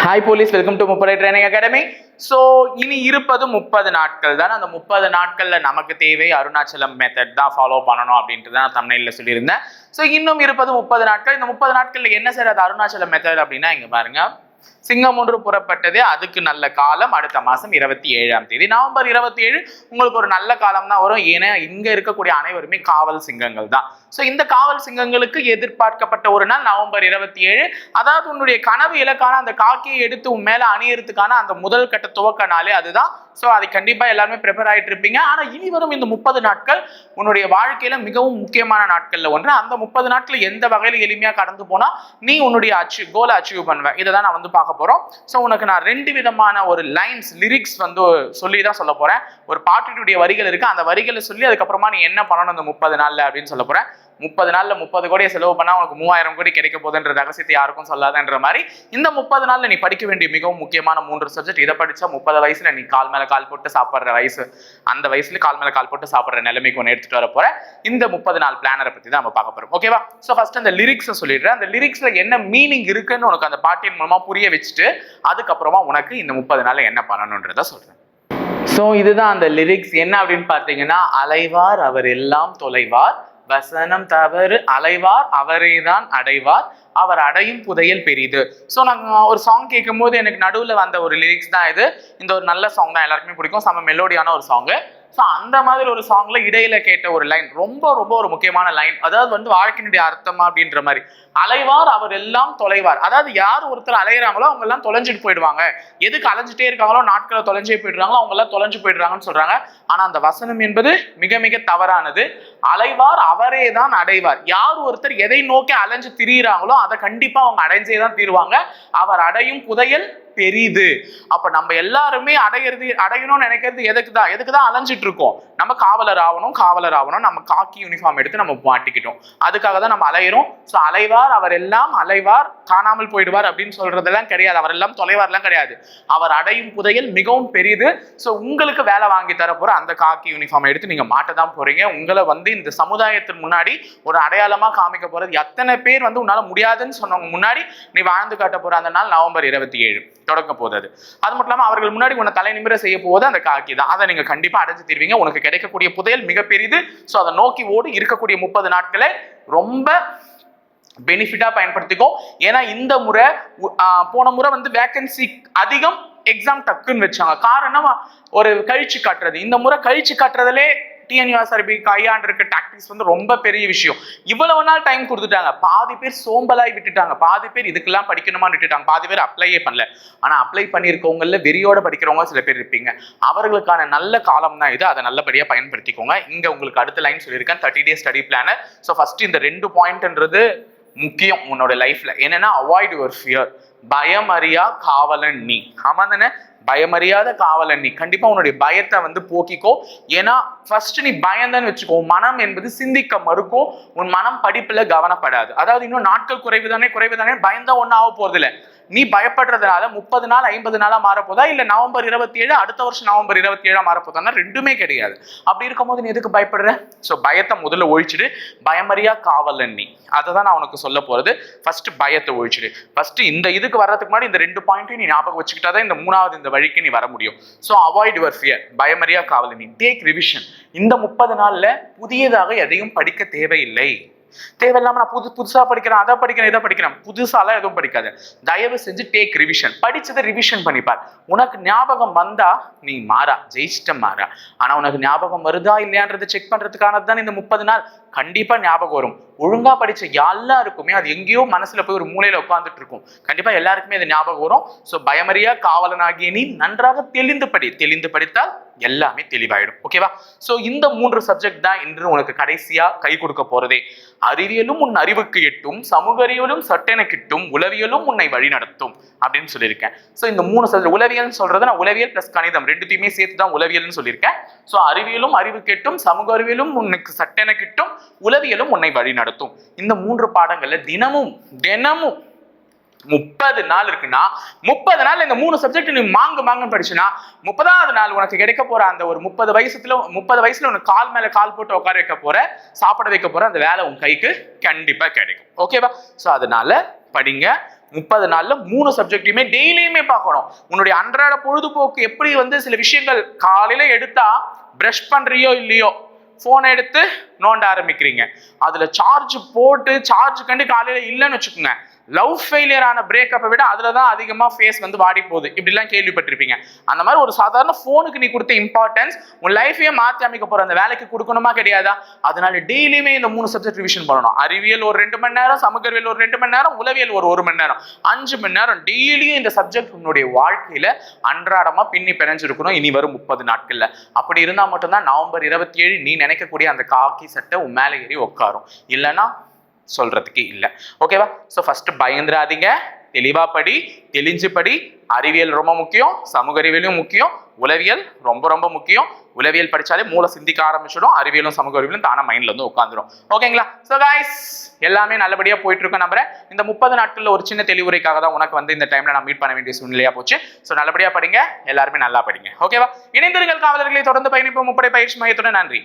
Hi police welcome to முப்படை training academy so இனி இருப்பது முப்பது நாட்கள் தான்? அந்த முப்பது நாட்களில் நமக்கு தேவை அருணாச்சலம் மெத்தட் தான் ஃபாலோ பண்ணணும் அப்படின்ட்டு தான் தமிழில் சொல்லியிருந்தேன். ஸோ இன்னும் இருப்பது முப்பது நாட்கள். இந்த முப்பது நாட்களில் என்ன சார் அது அருணாச்சலம் மெத்தட் அப்படின்னா இங்கே பாருங்கள் சிங்கம் ஒன்று புறப்பட்டது. அதுக்கு நல்ல காலம். அடுத்த மாசம் இருபத்தி ஏழாம் தேதி. நவம்பர் இருபத்தி ஏழு உங்களுக்கு ஒரு நல்ல காலம் தான் வரும். ஏன்னா இங்க இருக்கக்கூடிய அனைவருமே காவல் சிங்கங்கள் தான். ஸோ இந்த காவல் சிங்கங்களுக்கு எதிர்பார்க்கப்பட்ட ஒரு நாள் நவம்பர் இருபத்தி ஏழு அதாவது உன்னுடைய கனவு இலக்கான அந்த காக்கியை எடுத்து உன் மேல அணியறதுக்கான அந்த முதல் கட்ட துவக்க நாளே அதுதான். ஸோ அதை கண்டிப்பா எல்லாருமே ப்ரிப்பேர் ஆயிட்டு இருப்பீங்க. ஆனா இனி வரும் இந்த முப்பது நாட்கள் உன்னுடைய வாழ்க்கையில மிகவும் முக்கியமான நாட்கள்ல ஒன்று. அந்த முப்பது நாட்கள் எந்த வகையில் எளிமையா கடந்து போனா நீ உன்னுடைய அச்சீவ் கோலை அச்சீவ் பண்ணுவேன் இதை தான் நான் வந்து பார்க்க போறோம். ஸோ உனக்கு நான் ரெண்டு விதமான ஒரு லைன்ஸ் லிரிக்ஸ் வந்து சொல்லி தான் சொல்ல போறேன். ஒரு பாட்டினுடைய வரிகள் இருக்கு. அந்த வரிகளை சொல்லி அதுக்கப்புறமா நீ என்ன பண்ணணும் இந்த முப்பது நாள்ல அப்படின்னு சொல்ல போகிறேன் முப்பது நாள்ல முப்பது கோடியை செலவு பண்ணா உனக்கு மூவாயிரம் கோடி கிடைக்க போதுன்ற ரகசியத்தை யாருக்கும் சொல்லாதன்ற மாதிரி இந்த முப்பது நாள்ல நீ படிக்க வேண்டிய மிகவும் முக்கியமான மூன்று சப்ஜெக்ட் இதை படிச்சா முப்பது வயசுல நீ கால் மேல கால் போட்டு சாப்பிடுற வயசு. அந்த வயசுல கால் மேல கால் போட்டு சாப்பிடுற நிலைமைக்கு ஒன்று எடுத்துட்டு வர போற இந்த முப்பது நாள் பிளானரை பத்தி தான் நம்ம பார்க்க போறோம். ஓகேவா ஸோ ஃபர்ஸ்ட் அந்த லிரிக்ஸை சொல்லிடுறேன். அந்த லிரிக்ஸ்ல என்ன மீனிங் இருக்குன்னு உனக்கு அந்த பாட்டின் மூலமா புரிய வச்சுட்டு அதுக்கப்புறமா உனக்கு இந்த முப்பது நாள்ல என்ன பண்ணணுன்றத சொல்றேன். ஸோ இதுதான் அந்த லிரிக்ஸ் என்ன அப்படின்னு பார்த்தீங்கன்னா அலைவார் அவர் எல்லாம் தொலைவார். வசனம் தவறு அலைவார் அவரே தான் அடைவார். அவர் அடையும் புதையல் பெரிது. ஸோ நாங்கள் ஒரு சாங் கேட்கும்போது எனக்கு நடுவில் வந்த ஒரு லிரிக்ஸ் தான் இது. இந்த ஒரு நல்ல சாங் தான் எல்லாருக்குமே பிடிக்கும். செம்ம மெலோடியான ஒரு சாங்கு ஸோ அந்த மாதிரி ஒரு சாங்ல இடையில கேட்ட ஒரு லைன் ரொம்ப ரொம்ப ஒரு முக்கியமான லைன் அதாவது வந்து வாழ்க்கையினுடைய அர்த்தமா அப்படின்ற மாதிரி. அலைவார் அவர் எல்லாம் தொலைவார். அதாவது யார் ஒருத்தர் அலையிறாங்களோ அவங்க எல்லாம் தொலைஞ்சிட்டு போயிடுவாங்க. எதுக்கு அலைஞ்சிட்டே இருக்காங்களோ நாட்களை தொலைஞ்சே போயிடுறாங்களோ அவங்க எல்லாம் தொலைஞ்சு போயிடுறாங்கன்னு சொல்றாங்க. ஆனா அந்த வசனம் என்பது மிக மிக தவறானது. அலைவார் அவரே தான் அடைவார். யார் ஒருத்தர் எதை நோக்கி அலைஞ்சு திரியிறாங்களோ அதை கண்டிப்பா அவங்க அடைஞ்சே தான் தீருவாங்க. அவர் அடையும் புதையல் பெரிது. அப்ப நம்ம எல்லாருமே அடையிறது அடையணும்னு நினைக்கிறது எதுக்கு தான்? எதுக்கு தான் அலைஞ்சிட்டு இருக்கோம்? நம்ம காவலர் ஆகணும் காவலர் ஆகணும். நம்ம காக்கி யூனிஃபார்ம் எடுத்து நம்ம மாட்டிக்கிட்டோம். அதுக்காக தான் நம்ம அலையிறோம். ஸோ அலைவார் அவர் எல்லாம் அலைவார் காணாமல் போயிடுவார் அப்படின்னு சொல்றதெல்லாம் கிடையாது. அவர் எல்லாம் தொலைவார்லாம் கிடையாது. அவர் அடையும் புதையல் மிகவும் பெரிது. ஸோ உங்களுக்கு வேலை வாங்கி தர போற அந்த காக்கி யூனிஃபார்ம் எடுத்து நீங்க மாட்ட தான் போறீங்க. உங்களை வந்து இந்த சமுதாயத்தின் முன்னாடி ஒரு அடையாளமா காமிக்க போறது. எத்தனை பேர் வந்து உன்னால முடியாதுன்னு சொன்னவங்க முன்னாடி நீ வாழ்ந்து காட்ட போற அந்த நாள் நவம்பர் இருபத்தி ஏழு தொடங்க போகிறது அது மட்டும் இல்லாம அவர்கள் முன்னாடி உன்னை தலை நிமிர செய்ய போவது அந்த காக்கி தான். அதை நீங்க கண்டிப்பா அடைஞ்சு தீர்வீங்க. உனக்கு கிடைக்கக்கூடிய புதையல் மிக பெரிது. ஸோ அதை நோக்கி ஓடு இருக்கக்கூடிய முப்பது நாட்களை ரொம்ப பெனிஃபிட்டா பயன்படுத்திக்கோ. ஏன்னா இந்த முறை போன முறை வந்து வேக்கன்சி அதிகம் எக்ஸாம் டக்குன்னு வச்சாங்க. காரணம் ஒரு கழிச்சு காட்டுறது. இந்த முறை கழிச்சு காட்டுறதுலே டிஎன்யூஎஸ்ஆர்பி கையாண்டிருக்க டாக்டிக்ஸ் வந்து ரொம்ப பெரிய விஷயம். இவ்வளவு நாள் டைம் கொடுத்துட்டாங்க. பாதி பேர் சோம்பலாய் விட்டுட்டாங்க. பாதி பேர் இதுக்கெல்லாம் படிக்கணுமான்னு விட்டுட்டாங்க. பாதி பேர் அப்ளையே பண்ணல. ஆனா அப்ளை பண்ணியிருக்கவங்கள வெறியோட படிக்கிறவங்க சில பேர் இருப்பீங்க. அவர்களுக்கான நல்ல காலம் தான் இது. அதை நல்லபடியா பயன்படுத்திக்கோங்க. இங்க உங்களுக்கு அடுத்த லைன் சொல்லியிருக்கேன். Thirty days study planner so first இந்த ரெண்டு பாயிண்ட்ன்றது முக்கியம் உன்னோட லைஃப்ல என்னன்னா அவாய்ட் யுவர் ஃபியர் பயமறியா காவலன் நீ. ஆமா தானே பயமறியாத காவலன் நீ. கண்டிப்பா உன்னுடைய பயத்தை வந்து போக்கிக்கோ. ஏன்னா ஃபர்ஸ்ட் நீ பயந்தன்னு வச்சுக்கோ. மனம் என்பது சிந்திக்க மறுக்கும். உன் மனம் படிப்புல கவனப்படாது. அதாவது இன்னும் நாட்கள் குறைவு தானே குறைவு தானே பயந்தா ஒன்றும் ஆக போறது இல்லை நீ பயப்படுறதுனால முப்பது நாள் ஐம்பது நாளா மாறப்போதா? இல்ல நவம்பர் இருபத்தி ஏழு அடுத்த வருஷம் நவம்பர் இருபத்தி ஏழா மாறப்போதான்னா ரெண்டுமே கிடையாது. அப்படி இருக்கும்போது நீ எதுக்கு பயப்படுற? ஸோ பயத்தை முதல்ல ஒழிச்சிடு. பயமறியா காவலன் நீ அதை தான் நான் உனக்கு சொல்ல போறது. ஃபர்ஸ்ட் பயத்தை ஒழிச்சிடு. ஃபர்ஸ்ட் இந்த இதுக்கு வர்றதுக்கு முன்னாடி இந்த ரெண்டு பாயிண்ட்டையும் நீ ஞாபகம் வச்சுக்கிட்டா தான் இந்த மூணாவது இந்த வழிக்கு நீ வர முடியும். ஸோ அவாய்ட் யுவர் ஃபியர் பயமறியா காவலன் நீ டேக் ரிவிஷன் இந்த முப்பது நாள்ல புதியதாக எதையும் படிக்க தேவையில்லை. தேவையில்லாம நான் புது புதுசா படிக்கிறேன் அதை படிக்கிறேன் இதை படிக்கிறேன். புதுசாலாம் எதுவும் படிக்காத. தயவு செஞ்சு டேக் ரிவிஷன் படிச்சதை ரிவிஷன் பண்ணிப்பார் உனக்கு ஞாபகம் வந்தா நீ மாறா ஜெயிச்சிட்ட மாறா. ஆனா உனக்கு ஞாபகம் வருதா இல்லையான்றதை செக் பண்றதுக்கானது தான் இந்த முப்பது நாள். கண்டிப்பா ஞாபகம் வரும். ஒழுங்கா படிச்ச எல்லாருக்குமே அது எங்கேயோ மனசுல போய் ஒரு மூலையில உட்காந்துட்டு இருக்கும். கண்டிப்பா எல்லாருக்குமே அது ஞாபகம் வரும். சோ பயமறியா காவலனாகிய நீ நன்றாக தெளிந்து படி. தெளிந்து படித்தால் எல்லாமே தெளிவாயிடும். ஓகேவா ஸோ இந்த மூன்று சப்ஜெக்ட் தான் இன்று உனக்கு கடைசியா கை கொடுக்க போறதே. அறிவியலும் உன் அறிவுக்கு எட்டும் சமூக அறிவியலும் சட்டென கிட்டும் உளவியலும் உன்னை வழி நடத்தும் அப்படின்னு சொல்லியிருக்கேன். ஸோ இந்த மூணு சப்ஜெக்ட் உளவியல்னு சொல்றது நான் உளவியல் பிளஸ் கணிதம் ரெண்டுத்தையுமே சேர்த்து தான் உளவியல்னு சொல்லியிருக்கேன். ஸோ அறிவியலும் அறிவு கெட்டும் சமூக அறிவியலும் உனக்கு சட்டென கிட்டும் உளவியலும் உன்னை வழி நடத்தும். இந்த மூன்று பாடங்கள்ல தினமும் தினமும் முப்பது நாள் இருக்குன்னா முப்பது நாள் இந்த மூணு சப்ஜெக்ட் நீ மாங்கு மாங்குன்னு படிச்சுன்னா முப்பதாவது நாள் உனக்கு கிடைக்க போற அந்த ஒரு முப்பது வயசுல முப்பது வயசுல உனக்கு கால் மேல கால் போட்டு உட்கார வைக்க போற சாப்பிட வைக்க போற அந்த வேலை உன் கைக்கு கண்டிப்பா கிடைக்கும். ஓகேவா சோ அதனால படிங்க. முப்பது நாள்ல மூணு சப்ஜெக்டையுமே டெய்லியுமே பார்க்கணும். உன்னுடைய அன்றாட பொழுதுபோக்கு எப்படி வந்து சில விஷயங்கள் காலையில எடுத்தா பிரஷ் பண்றியோ இல்லையோ ஃபோனை எடுத்து நோண்ட ஆரம்பிக்கிறீங்க. அதுல சார்ஜ் போட்டு சார்ஜ் கண்டு காலையில இல்லைன்னு வச்சுக்கோங்க. லவ் ஃபெயிலியர் ஆன பிரேக்கப்பை விட அதில் தான் அதிகமாக ஃபேஸ் வந்து வாடி போகுது. இப்படிலாம் கேள்விப்பட்டிருப்பீங்க. அந்த மாதிரி ஒரு சாதாரண ஃபோனுக்கு நீ கொடுத்த இம்பார்ட்டன்ஸ் உன் லைஃபையே மாற்றி அமைக்க போகிற அந்த வேலைக்கு கொடுக்கணுமா கிடையாதா? அதனால டெய்லியுமே இந்த மூணு சப்ஜெக்ட் ரிவிஷன் பண்ணணும். அறிவியல் ஒரு ரெண்டு மணி நேரம் சமூகவியல் ஒரு ரெண்டு மணி நேரம் உளவியல் ஒரு ஒரு மணி நேரம். அஞ்சு மணி நேரம் டெய்லியும் இந்த சப்ஜெக்ட் உன்னுடைய வாழ்க்கையில் அன்றாடமாக பின்னி பிணைஞ்சிருக்கணும். இனி வரும் முப்பது நாட்களில். அப்படி இருந்தால் மட்டும்தான் நவம்பர் இருபத்தி ஏழு நீ நினைக்கக்கூடிய அந்த காக்கி சட்டை உன் மேலே ஏறி உட்காரும் இல்லைன்னா சொல்றதுக்கு இல்லை. ஓகேவா ஸோ ஃபர்ஸ்ட் பயந்துராதீங்க. தெளிவா படி தெளிஞ்சு படி. அறிவியல் ரொம்ப முக்கியம். சமூக அறிவியலும் முக்கியம். உளவியல் ரொம்ப ரொம்ப முக்கியம். உளவியல் படிச்சாலே மூளை சிந்திக்க ஆரம்பிச்சிடும். அறிவியலும் சமூக அறிவியலும் தானே மைண்ட்ல வந்து உட்காந்துரும் ஓகேங்களா ஸோ காய்ஸ் எல்லாமே நல்லபடியா போயிட்டு இருக்க நம்புறேன். இந்த முப்பது நாட்கள்ல ஒரு சின்ன தெளிவுரைக்காக தான் உனக்கு வந்து இந்த டைம்ல நான் மீட் பண்ண வேண்டிய சூழ்நிலையா போச்சு. ஸோ நல்லபடியா படிங்க. எல்லாருமே நல்லா படிங்க. ஓகேவா இணைந்திருங்கள் காவலர்களை. தொடர்ந்து பயணிப்போம். முப்படை பயிற்சி மையத்துடன் நன்றி.